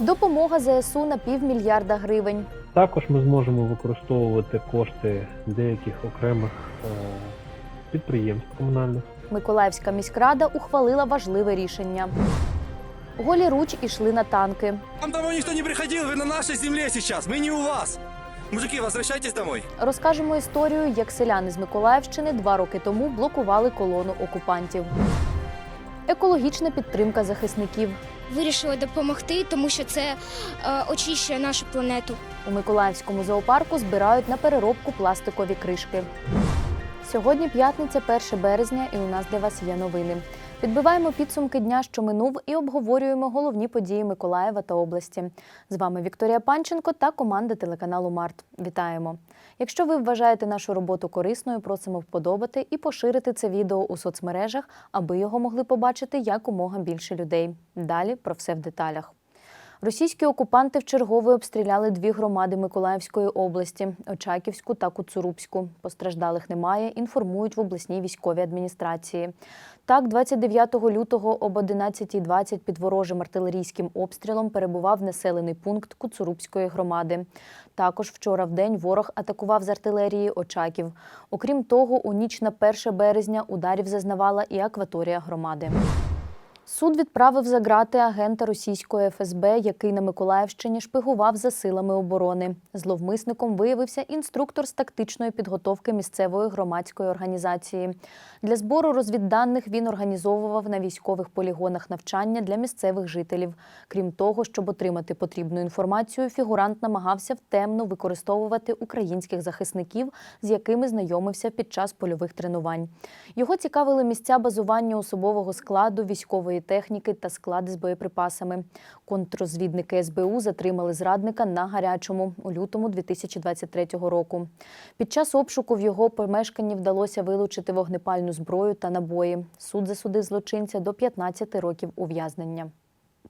Допомога ЗСУ на півмільярда гривень. Також ми зможемо використовувати кошти деяких окремих е, підприємств комунальних. Миколаївська міськрада ухвалила важливе рішення. Голі руч ішли на танки. Вам домой никто не приходил, вы на нашей земле сейчас, мы не у вас. Мужики, возвращайтесь домой. Розкажемо історію, як селяни з Миколаївщини два роки тому блокували колону окупантів. Екологічна підтримка захисників. Вирішили допомогти, тому що це е, очищує нашу планету. У Миколаївському зоопарку збирають на переробку пластикові кришки. Сьогодні п'ятниця, 1 березня, і у нас для вас є новини. Підбиваємо підсумки дня, що минув, і обговорюємо головні події Миколаєва та області. З вами Вікторія Панченко та команда телеканалу Март. Вітаємо! Якщо ви вважаєте нашу роботу корисною, просимо вподобати і поширити це відео у соцмережах, аби його могли побачити якомога більше людей. Далі про все в деталях. Російські окупанти вчергове обстріляли дві громади Миколаївської області Очаківську та Куцурубську. Постраждалих немає, інформують в обласній військовій адміністрації. Так, 29 лютого об 11.20 під ворожим артилерійським обстрілом перебував населений пункт Куцурубської громади. Також вчора в день ворог атакував з артилерії Очаків. Окрім того, у ніч на 1 березня ударів зазнавала і акваторія громади. Суд відправив за грати агента російської ФСБ, який на Миколаївщині шпигував за силами оборони. Зловмисником виявився інструктор з тактичної підготовки місцевої громадської організації. Для збору розвідданих він організовував на військових полігонах навчання для місцевих жителів. Крім того, щоб отримати потрібну інформацію, фігурант намагався втемно використовувати українських захисників, з якими знайомився під час польових тренувань. Його цікавили місця базування особового складу, військової техніки та склади з боєприпасами. Контррозвідники СБУ затримали зрадника на гарячому у лютому 2023 року. Під час обшуку в його помешканні вдалося вилучити вогнепальну зброю та набої. Суд засудив злочинця до 15 років ув'язнення.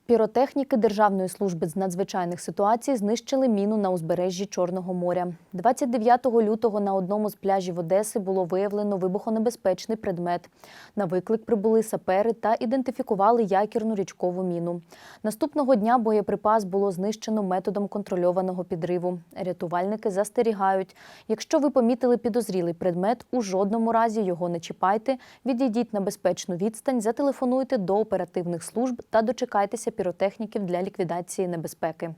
Піротехніки Державної служби з надзвичайних ситуацій знищили міну на узбережжі Чорного моря. 29 лютого на одному з пляжів Одеси було виявлено вибухонебезпечний предмет. На виклик прибули сапери та ідентифікували якірну річкову міну. Наступного дня боєприпас було знищено методом контрольованого підриву. Рятувальники застерігають, якщо ви помітили підозрілий предмет, у жодному разі його не чіпайте, відійдіть на безпечну відстань, зателефонуйте до оперативних служб та дочекайтеся піротехніків для ліквідації небезпеки.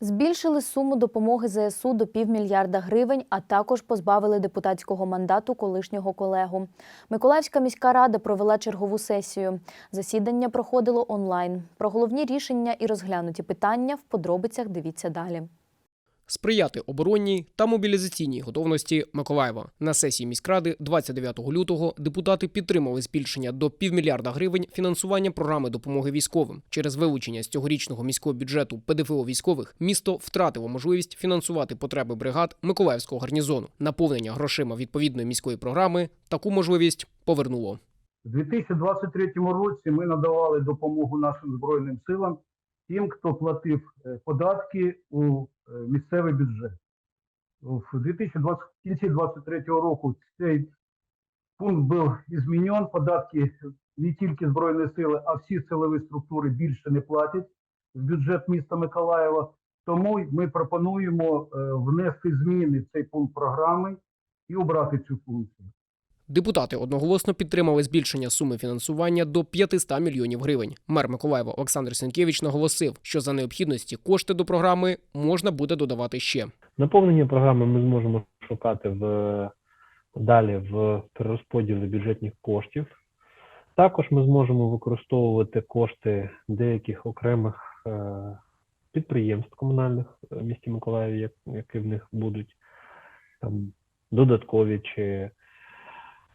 Збільшили суму допомоги ЗСУ до півмільярда гривень, а також позбавили депутатського мандату колишнього колегу. Миколаївська міська рада провела чергову сесію. Засідання проходило онлайн. Про головні рішення і розглянуті питання в подробицях дивіться далі. Сприяти оборонній та мобілізаційній готовності Миколаєва. На сесії міськради 29 лютого депутати підтримали збільшення до півмільярда гривень фінансування програми допомоги військовим. Через вилучення з цьогорічного міського бюджету ПДФО військових місто втратило можливість фінансувати потреби бригад Миколаївського гарнізону. Наповнення грошима відповідної міської програми таку можливість повернуло. У 2023 році ми надавали допомогу нашим збройним силам тим, хто платив е, податки у е, місцевий бюджет. В 2020 в кінці 2023 року цей пункт був змінен. Податки не тільки збройні сили, а всі силові структури більше не платять в бюджет міста Миколаєва. Тому ми пропонуємо е, внести зміни в цей пункт програми і обрати цю функцію. Депутати одноголосно підтримали збільшення суми фінансування до 500 мільйонів гривень. Мер Миколаєва Олександр Сенкевич наголосив, що за необхідності кошти до програми можна буде додавати ще. Наповнення програми ми зможемо шукати в далі в перерозподілі бюджетних коштів. Також ми зможемо використовувати кошти деяких окремих е, підприємств комунальних в місті Миколаєві, які в них будуть там додаткові чи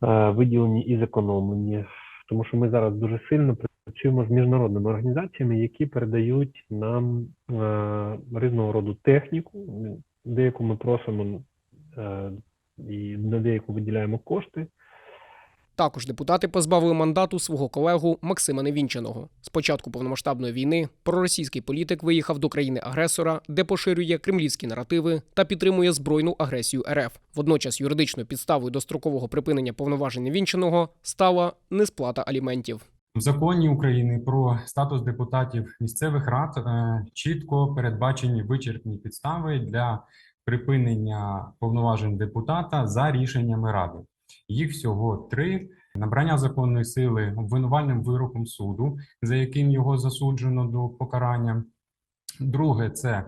виділені і зекономлені. Тому що ми зараз дуже сильно працюємо з міжнародними організаціями, які передають нам е, різного роду техніку, деяку ми просимо е, і на деяку виділяємо кошти. Також депутати позбавили мандату свого колегу Максима Невінченого. З початку повномасштабної війни проросійський політик виїхав до країни-агресора, де поширює кремлівські наративи та підтримує збройну агресію РФ. Водночас юридичною підставою дострокового припинення повноважень Невінченого стала несплата аліментів. В законі України про статус депутатів місцевих рад е, чітко передбачені вичерпні підстави для припинення повноважень депутата за рішеннями ради. Їх всього три: набрання законної сили обвинувальним вироком суду, за яким його засуджено до покарання. Друге це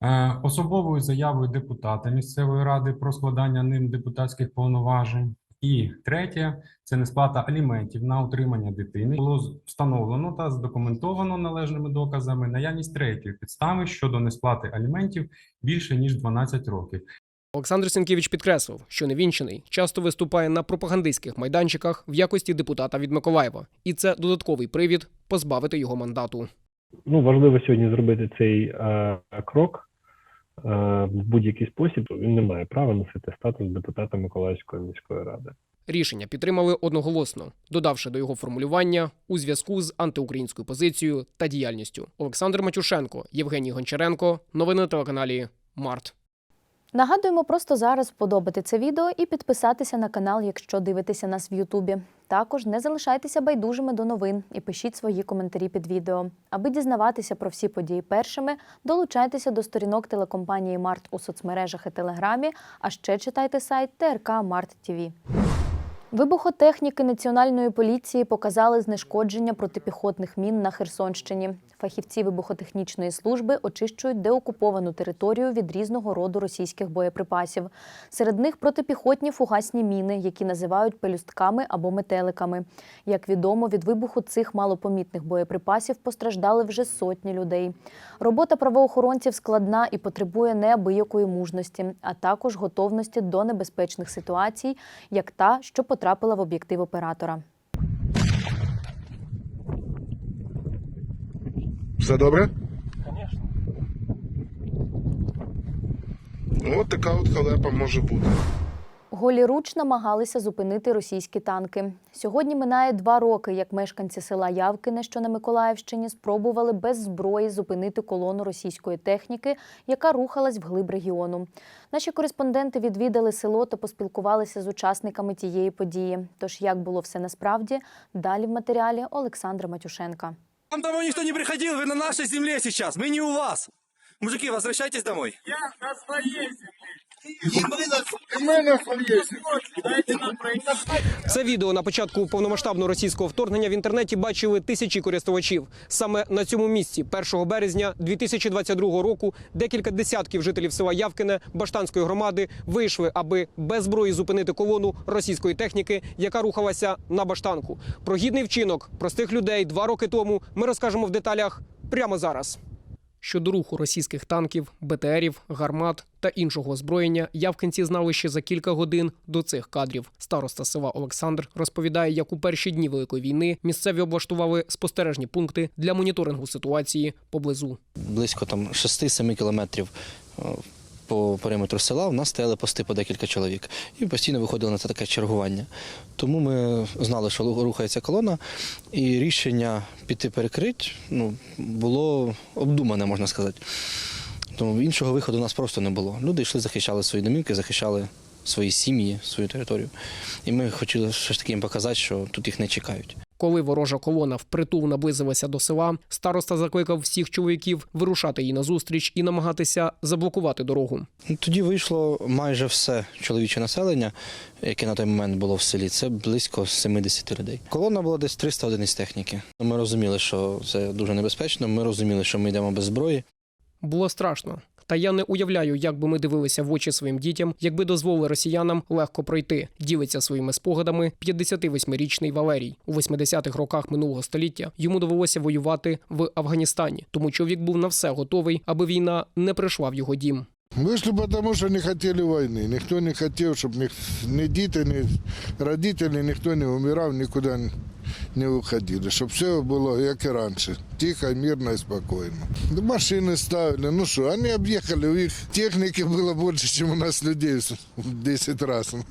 е, особовою заявою депутата місцевої ради про складання ним депутатських повноважень. І третє це несплата аліментів на утримання дитини. Було встановлено та задокументовано належними доказами наявність третьої підстави щодо несплати аліментів більше ніж 12 років. Олександр Сінкевич підкреслив, що невінчений часто виступає на пропагандистських майданчиках в якості депутата від Миколаєва, і це додатковий привід позбавити його мандату. Ну, важливо сьогодні зробити цей е, крок е, в будь-який спосіб. Він не має права носити статус депутата Миколаївської міської ради. Рішення підтримали одноголосно, додавши до його формулювання у зв'язку з антиукраїнською позицією та діяльністю. Олександр Матюшенко, Євгеній Гончаренко. Новини на телеканалі Март. Нагадуємо просто зараз вподобати це відео і підписатися на канал, якщо дивитеся нас в Ютубі. Також не залишайтеся байдужими до новин і пишіть свої коментарі під відео. Аби дізнаватися про всі події першими, долучайтеся до сторінок телекомпанії Март у соцмережах і Телеграмі, а ще читайте сайт ТРК Март ТІВІ. Вибухотехніки Національної поліції показали знешкодження протипіхотних мін на Херсонщині. Фахівці вибухотехнічної служби очищують деокуповану територію від різного роду російських боєприпасів. Серед них протипіхотні фугасні міни, які називають пелюстками або метеликами. Як відомо, від вибуху цих малопомітних боєприпасів постраждали вже сотні людей. Робота правоохоронців складна і потребує неабиякої мужності, а також готовності до небезпечних ситуацій, як та, що потрапила в об'єктив оператора. Все добре? Звісно. От така от халепа може бути. Голіруч намагалися зупинити російські танки. Сьогодні минає два роки, як мешканці села Явкине, що на Миколаївщині, спробували без зброї зупинити колону російської техніки, яка рухалась вглиб регіону. Наші кореспонденти відвідали село та поспілкувалися з учасниками тієї події. Тож як було все насправді, далі в матеріалі Олександра Матюшенка. Вам домой никто не приходил, вы на нашей земле сейчас, мы не у вас. Мужики, возвращайтесь домой. Це відео на початку повномасштабного російського вторгнення в інтернеті бачили тисячі користувачів. Саме на цьому місці, 1 березня 2022 року, декілька десятків жителів села Явкине Баштанської громади вийшли, аби без зброї зупинити колону російської техніки, яка рухалася на баштанку. Про гідний вчинок простих людей два роки тому ми розкажемо в деталях прямо зараз. Щодо руху російських танків, БТРів, гармат та іншого озброєння, явкинці знали ще за кілька годин до цих кадрів. Староста села Олександр розповідає, як у перші дні великої війни місцеві облаштували спостережні пункти для моніторингу ситуації поблизу. близько там 6-7 кілометрів е, по периметру села у нас стояли пости по декілька чоловік і постійно виходили на це таке чергування. Тому ми знали, що рухається колона, і рішення піти перекрить ну, було обдумане, можна сказати. Тому іншого виходу у нас просто не було. Люди йшли, захищали свої домівки, захищали свої сім'ї, свою територію. І ми хотіли ж таки їм показати, що тут їх не чекають. Коли ворожа колона впритул наблизилася до села, староста закликав всіх чоловіків вирушати їй назустріч і намагатися заблокувати дорогу. Тоді вийшло майже все чоловіче населення, яке на той момент було в селі. Це близько 70 людей. Колона була десь 300 одиниць техніки. Ми розуміли, що це дуже небезпечно. Ми розуміли, що ми йдемо без зброї. Було страшно. Та я не уявляю, як би ми дивилися в очі своїм дітям, якби дозволили росіянам легко пройти. Ділиться своїми спогадами 58-річний Валерій. У 80-х роках минулого століття йому довелося воювати в Афганістані. Тому чоловік був на все готовий, аби війна не прийшла в його дім. Вийшли, тому що не хотіли війни. Ніхто не хотів, щоб ні, ні діти, ні родителі, ніхто не вмирав, нікуди не виходили. Щоб все було, як і раніше. Тихо, мирно і спокійно. Машини ставили, ну що, вони об'їхали, у їх техніки було більше, ніж у нас людей в 10 разів.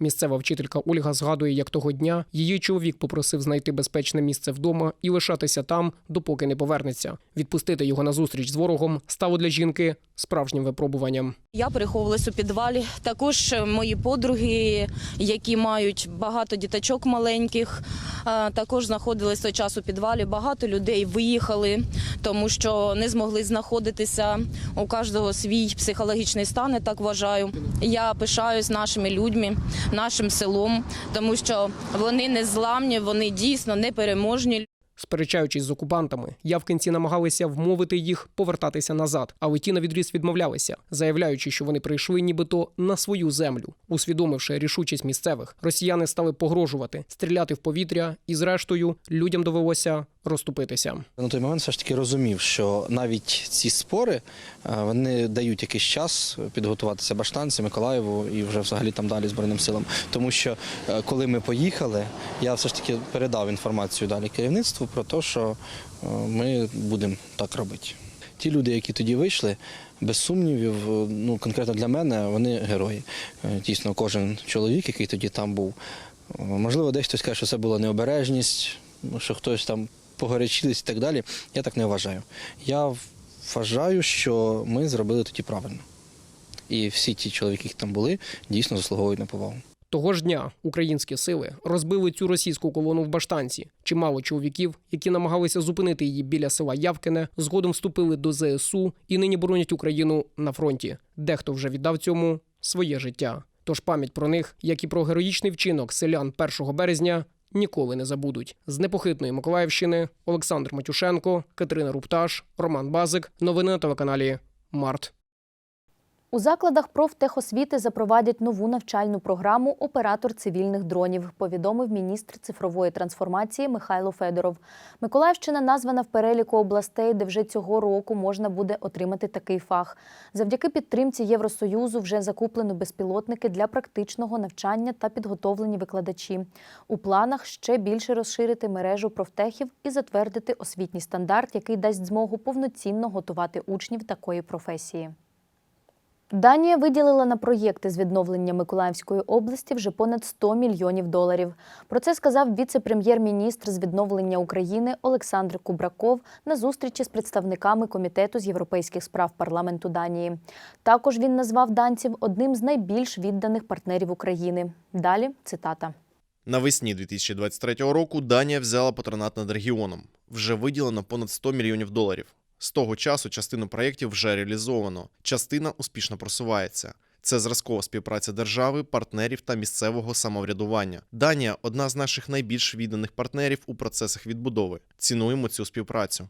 Місцева вчителька Ольга згадує, як того дня її чоловік попросив знайти безпечне місце вдома і лишатися там, допоки не повернеться. Відпустити його на зустріч з ворогом стало для жінки справжнім випробуванням. Я переховувалась у підвалі. Також е, мої подруги, які мають багато діточок маленьких, е, також знаходились той час у підвалі. Багато людей виїхали, тому що не змогли знаходитися. У кожного свій психологічний стан, я так вважаю. Я пишаюсь нашими людьми, нашим селом, тому що вони не зламні, вони дійсно непереможні. Сперечаючись з окупантами, явкинці намагалися вмовити їх повертатися назад, але ті на відріз відмовлялися, заявляючи, що вони прийшли нібито на свою землю. Усвідомивши рішучість місцевих, росіяни стали погрожувати, стріляти в повітря, і зрештою людям довелося розступитися. На той момент все ж таки розумів, що навіть ці спори е, вони дають якийсь час підготуватися Баштанці, Миколаєву і вже взагалі там далі Збройним силам. Тому що е, коли ми поїхали, я все ж таки передав інформацію далі керівництву про те, що е, ми будемо так робити. Ті люди, які тоді вийшли, без сумнівів, ну конкретно для мене, вони герої. Дійсно, кожен чоловік, який тоді там був. Можливо, десь хтось каже, що це була необережність, що хтось там погорячились і так далі. Я так не вважаю. Я вважаю, що ми зробили тоді правильно. І всі ті чоловіки, які там були, дійсно заслуговують на повагу. Того ж дня українські сили розбили цю російську колону в Баштанці. Чимало чоловіків, які намагалися зупинити її біля села Явкине, згодом вступили до ЗСУ і нині боронять Україну на фронті. Дехто вже віддав цьому своє життя. Тож пам'ять про них, як і про героїчний вчинок селян 1 березня, ніколи не забудуть. З непохитної Миколаївщини Олександр Матюшенко, Катерина Рупташ, Роман Базик. Новини на телеканалі Март. У закладах профтехосвіти запровадять нову навчальну програму Оператор цивільних дронів, повідомив міністр цифрової трансформації Михайло Федоров. Миколаївщина названа в переліку областей, де вже цього року можна буде отримати такий фах. Завдяки підтримці Євросоюзу вже закуплено безпілотники для практичного навчання та підготовлені викладачі. У планах ще більше розширити мережу профтехів і затвердити освітній стандарт, який дасть змогу повноцінно готувати учнів такої професії. Данія виділила на проєкти з відновлення Миколаївської області вже понад 100 мільйонів доларів. Про це сказав віце-прем'єр-міністр з відновлення України Олександр Кубраков на зустрічі з представниками комітету з європейських справ парламенту Данії. Також він назвав данців одним з найбільш відданих партнерів України. Далі цитата. Навесні 2023 року Данія взяла патронат над регіоном. Вже виділено понад 100 мільйонів доларів. З того часу частину проєктів вже реалізовано, частина успішно просувається. Це зразкова співпраця держави, партнерів та місцевого самоврядування. Данія одна з наших найбільш відданих партнерів у процесах відбудови. Цінуємо цю співпрацю.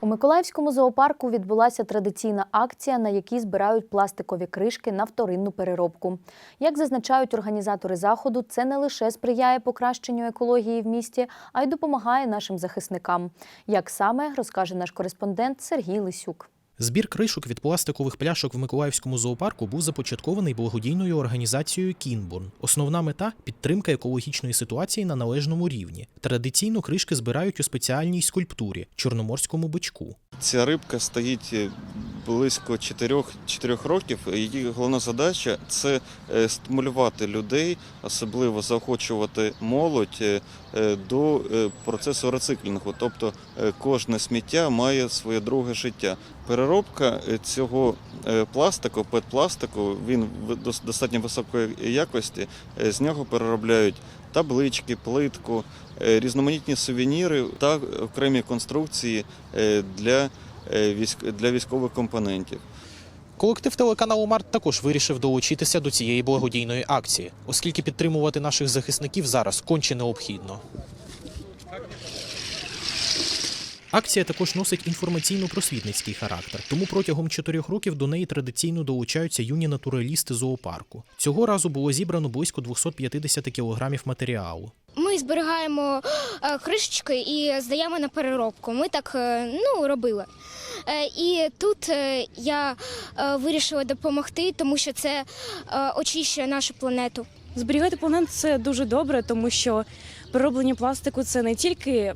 У Миколаївському зоопарку відбулася традиційна акція, на якій збирають пластикові кришки на вторинну переробку. Як зазначають організатори заходу, це не лише сприяє покращенню екології в місті, а й допомагає нашим захисникам. Як саме розкаже наш кореспондент Сергій Лисюк. Збір кришок від пластикових пляшок в Миколаївському зоопарку був започаткований благодійною організацією Кінбурн. Основна мета підтримка екологічної ситуації на належному рівні. Традиційно кришки збирають у спеціальній скульптурі чорноморському бичку. Ця рибка стоїть е, близько 4, 4 років. Її головна задача це е, стимулювати людей, особливо заохочувати молодь е, е, до процесу рециклінгу. Тобто кожне сміття має своє друге життя. Переробка цього пластику, пет-пластику, він достатньо високої якості. З нього переробляють таблички, плитку, різноманітні сувеніри та окремі конструкції для, для військових компонентів. Колектив телеканалу Март також вирішив долучитися до цієї благодійної акції, оскільки підтримувати наших захисників зараз конче необхідно. Акція також носить інформаційно-просвітницький характер, тому протягом чотирьох років до неї традиційно долучаються юні натуралісти зоопарку. Цього разу було зібрано близько 250 кілограмів матеріалу. Ми зберігаємо е, кришечки і здаємо на переробку. Ми так е, ну, робили. Е, І тут я вирішила допомогти, тому що це очищує нашу планету. Зберігати планету це дуже добре, тому що перероблення пластику це не тільки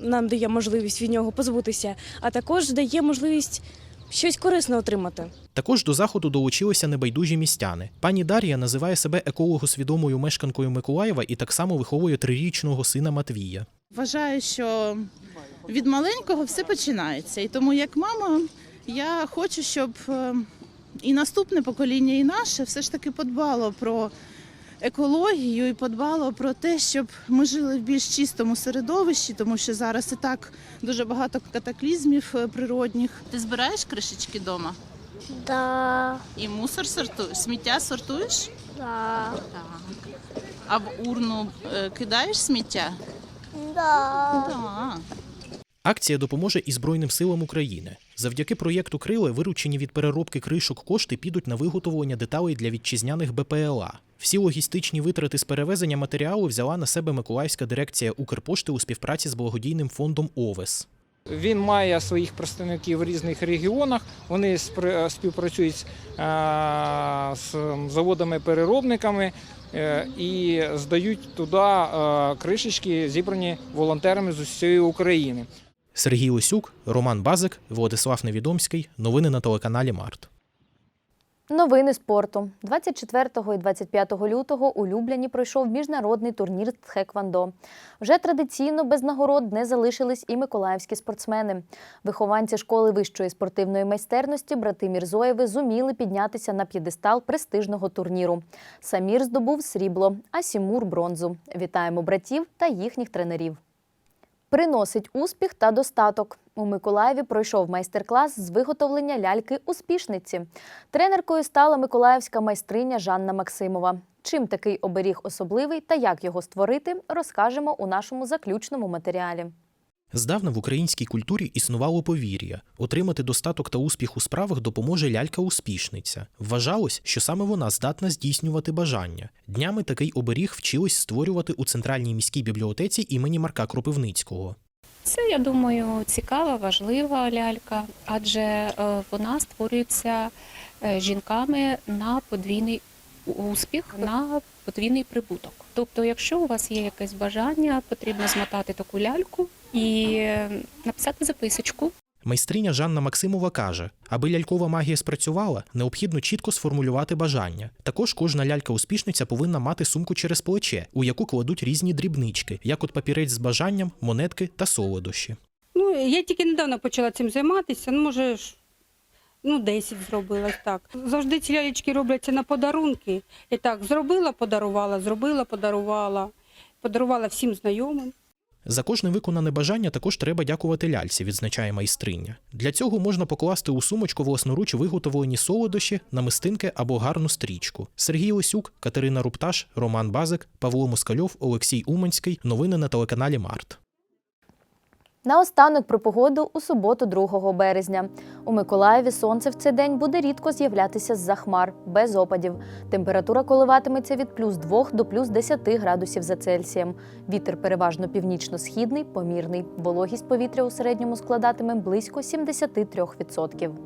нам дає можливість від нього позбутися, а також дає можливість щось корисне отримати. Також до заходу долучилися небайдужі містяни. Пані Дар'я називає себе екологосвідомою мешканкою Миколаєва і так само виховує трирічного сина Матвія. Вважаю, що від маленького все починається. І тому як мама Я хочу, щоб е, і наступне покоління, і наше все ж таки подбало про екологію і подбало про те, щоб ми жили в більш чистому середовищі, тому що зараз і так дуже багато катаклізмів е, природних. Ти збираєш кришечки вдома? Да, І мусор сортуєш? Сміття сортуєш? да, Так. А в урну е, кидаєш сміття? да. Так. Акція допоможе і Збройним силам України. Завдяки проєкту Криле виручені від переробки кришок кошти підуть на виготовлення деталей для вітчизняних БПЛА. Всі логістичні витрати з перевезення матеріалу взяла на себе Миколаївська дирекція Укрпошти у співпраці з благодійним фондом ОВЕС. Він має своїх представників в різних регіонах. Вони співпрацюють е, з заводами-переробниками е, і здають туди е, кришечки, зібрані волонтерами з усієї України. Сергій Лисюк, Роман Базик, Владислав Невідомський. Новини на телеканалі Март. Новини спорту 24 і 25 лютого у Любляні пройшов міжнародний турнір з тхеквондо. Вже традиційно без нагород не залишились і миколаївські спортсмени. Вихованці школи вищої спортивної майстерності брати Мірзоєви зуміли піднятися на п'єдестал престижного турніру. Самір здобув срібло, а Сімур бронзу. Вітаємо братів та їхніх тренерів. Приносить успіх та достаток. У Миколаєві пройшов майстер-клас з виготовлення ляльки успішниці. Тренеркою стала миколаївська майстриня Жанна Максимова. Чим такий оберіг особливий та як його створити, розкажемо у нашому заключному матеріалі. Здавна в українській культурі існувало повір'я. Отримати достаток та успіх у справах допоможе лялька-успішниця. Вважалось, що саме вона здатна здійснювати бажання. Днями такий оберіг вчились створювати у центральній міській бібліотеці імені Марка Кропивницького. Це, я думаю, цікава, важлива лялька, адже е, вона створюється е, жінками на подвійний успіх, на подвійний прибуток. Тобто, якщо у вас є якесь бажання, потрібно змотати таку ляльку і е, написати записочку. Майстриня Жанна Максимова каже, аби лялькова магія спрацювала, необхідно чітко сформулювати бажання. Також кожна лялька-успішниця повинна мати сумку через плече, у яку кладуть різні дрібнички, як от папірець з бажанням, монетки та солодощі. Ну, я тільки недавно почала цим займатися, ну, може, ну, 10 зробила так. Завжди ці лялечки робляться на подарунки. І так, зробила, подарувала, зробила, подарувала, подарувала всім знайомим. За кожне виконане бажання також треба дякувати ляльці, відзначає майстриня. Для цього можна покласти у сумочку власноруч виготовлені солодощі, намистинки або гарну стрічку. Сергій Лисюк, Катерина Рупташ, Роман Базик, Павло Москальов, Олексій Уманський. Новини на телеканалі Март. Наостанок про погоду у суботу, 2 березня. У Миколаєві сонце в цей день буде рідко з'являтися з-за хмар, без опадів. Температура коливатиметься від плюс 2 до плюс 10 градусів за Цельсієм. Вітер переважно північно-східний, помірний. Вологість повітря у середньому складатиме близько 73%.